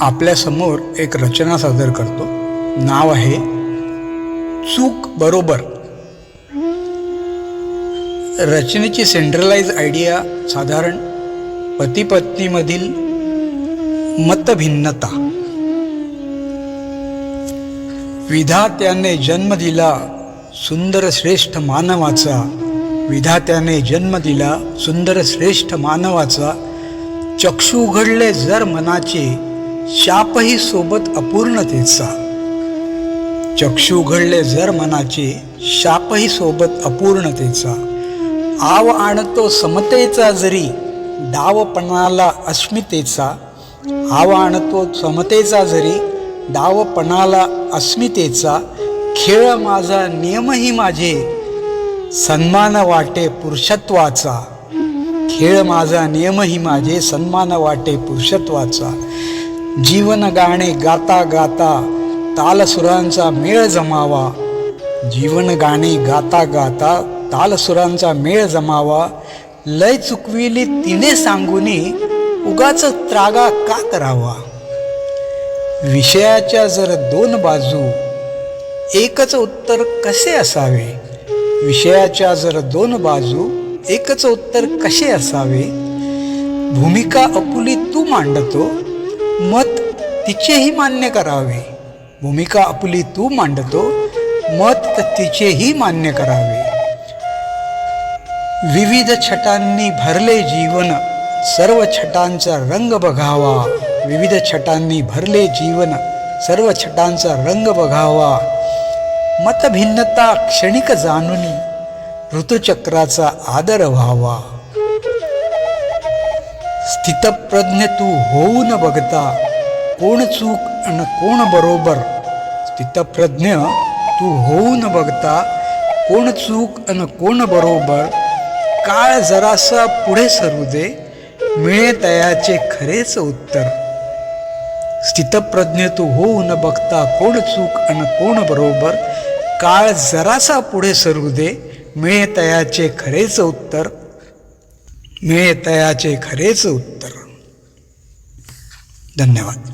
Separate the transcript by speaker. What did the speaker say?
Speaker 1: आपल्यासमोर एक रचना सादर करतो. नाव आहे चूक बरोबर. रचनेची सेंट्रलाइज आयडिया साधारण पती पत्नीमधील मतभिन्नता. विधात्याने जन्म दिला सुंदर श्रेष्ठ मानवाचा. विधात्याने जन्म दिला सुंदर श्रेष्ठ मानवाचा. चक्षु उघडले जर मनाचे शापही सोबत अपूर्णतेचा. चक्षु उघडले जर मनाचे शापही सोबत अपूर्णतेचा. आव आणतो समतेचा जरी डावपणाला अस्मितेचा. आव आणतो समतेचा जरी डावपणाला अस्मितेचा. खेळ माझा नियमही माझे सन्मान वाटे पुरुषत्वाचा. खेळ माझा नियमही माझे सन्मान वाटे पुरुषत्वाचा. जीवन गाणे गाता गाता तालसुरांचा मेळ जमावा. जीवन गाणे गाता गाता तालसुरांचा मेळ जमावा. लय चुकविली तिने सांगूनी उगाच त्रागा का करावा? विषयाच्या जर दोन बाजू एकच उत्तर कसे असावे? विषयाच्या जर दोन बाजू एकच उत्तर कसे असावे? भूमिका अपुली तू मांडतो तिचेही मान्य करावे. भूमिका आपली तू मांडतो मत तिचेही मान्य करावे. विविध छटांनी भरले जीवन सर्व छटांचा रंग बघावा. विविध छटांनी भरले जीवन सर्व छटांचा रंग बघावा. मतभिन्नता क्षणिक जाणुनी ऋतुचक्राचा आदर व्हावा. स्थितप्रज्ञ तू होऊ न बघता कोण चूक आणि कोण बरोबर स्थितप्रज्ञ तू होऊ न बघता कोण चूक आणि कोण बरोबर. काळ जरासा पुढे सरू दे मिळे तयाचे खरेच उत्तर. स्थितप्रज्ञ तू होऊ न बघता कोण चूक आणि कोण बरोबर. काळ जरासा पुढे सरू दे मिळे तयाचे खरेच उत्तर. मिळे तयाचे खरेच उत्तर. धन्यवाद.